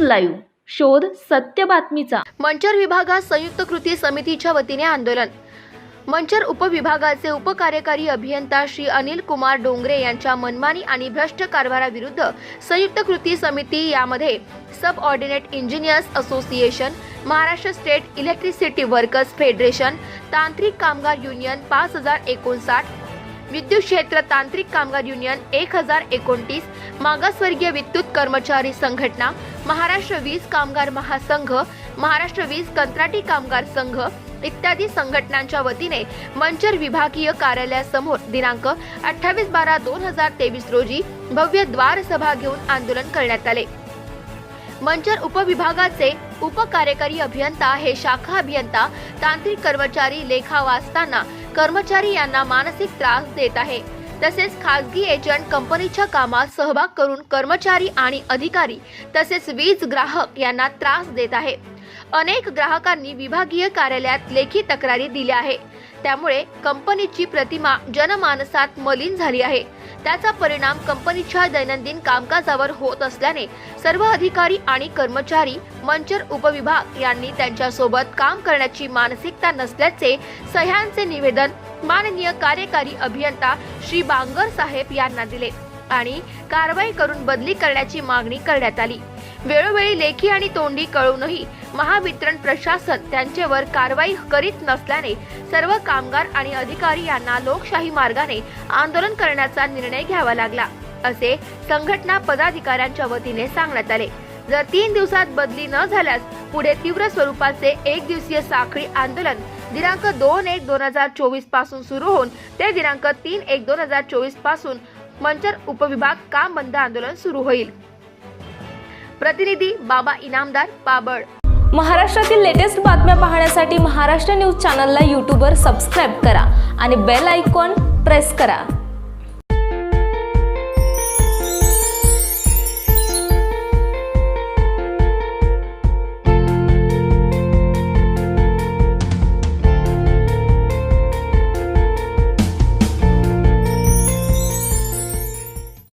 Live शोध सत्य बातमीचा. मंचर विभागात संयुक्त कृती समितीच्या वतीने आंदोलन. मंचर उपविभागाचे उपकार्यकारी अभियंता श्री अनिल कुमार डोंगरे यांच्या मनमानी आणि भ्रष्ट कारभाराविरुद्ध संयुक्त कृती समिती यामध्ये subordinate engineers association Maharashtra state electricity workers federation तांत्रिक कामगार युनियन पाच हजार एकोणसाठ विद्युत क्षेत्र तांत्रिक कामगार युनियन एक हजार एकोणतीस मागासवर्गीय विद्युत कर्मचारी संघटना महाराष्ट्र वीज कामगार महासंघ महाराष्ट्र वीज कंत्राटी कामगार संघ इत्यादी संघटनांच्या वतीने मंचर विभागीय कार्यालयासमोर दिनांक अठ्ठावीस बारा दोन हजार तेवीस रोजी भव्य द्वार सभा घेऊन आंदोलन करण्यात आले. मंचर उपविभागाचे उपकार्यकारी अभियंता हे शाखा अभियंता तांत्रिक कर्मचारी लेखा वाचताना कर्मचारी यांना मानसिक त्रास देत आहे. तसेच खासगी एजंट कंपनीच्या कामात सहभाग करून कर्मचारी आणि अधिकारी तसेच वीज ग्राहक यांना त्रास देत आहे. अनेक ग्राहकांनी विभागीय कार्यालयात लेखी तक्रारी दिल्या आहे. त्यामुळे कंपनीची प्रतिमा जनमानसात मलिन झाली आहे. त्याचा परिणाम कंपनीच्या दैनंदिन कामकाजावर होत असल्याने सर्व अधिकारी आणि कर्मचारी मंचर उपविभाग यांनी त्यांच्यासोबत काम करण्याची मानसिकता नसल्याचे सह्यांचे निवेदन माननीय कार्यकारी अभियंता श्री बांगर साहेब यांना दिले आणि कारवाई करून बदली करण्याची मागणी करण्यात आली. वेळोवेळी लेखी आणि तोंडी कळूनही महावितरण प्रशासन त्यांच्यावर कारवाई करीत नसल्याने सर्व कामगार आणि अधिकारी यांना लोकशाही मार्गाने आंदोलन करण्याचा निर्णय घ्यावा लागला असे संघटना पदाधिकाऱ्यांच्या वतीने सांगण्यात आले. जर तीन दिवसात बदली न झाल्यास पुढे तीव्र स्वरूपाचे एक दिवसीय साखळी आंदोलन दिनांक दोन एक दोन हजार चोवीसपासून सुरू होऊन ते दिनांक तीन एक दोन हजार चोवीसपासून मंचर उपविभाग काम बंद आंदोलन सुरू होईल. प्रतिनिधी बाबा इनामदार पाबळ. महाराष्ट्रातील लेटेस्ट बातम्या पाहण्यासाठी महाराष्ट्र न्यूज चॅनलला यूट्यूबवर सबस्क्राईब करा आणि बेल आयकॉन प्रेस करा.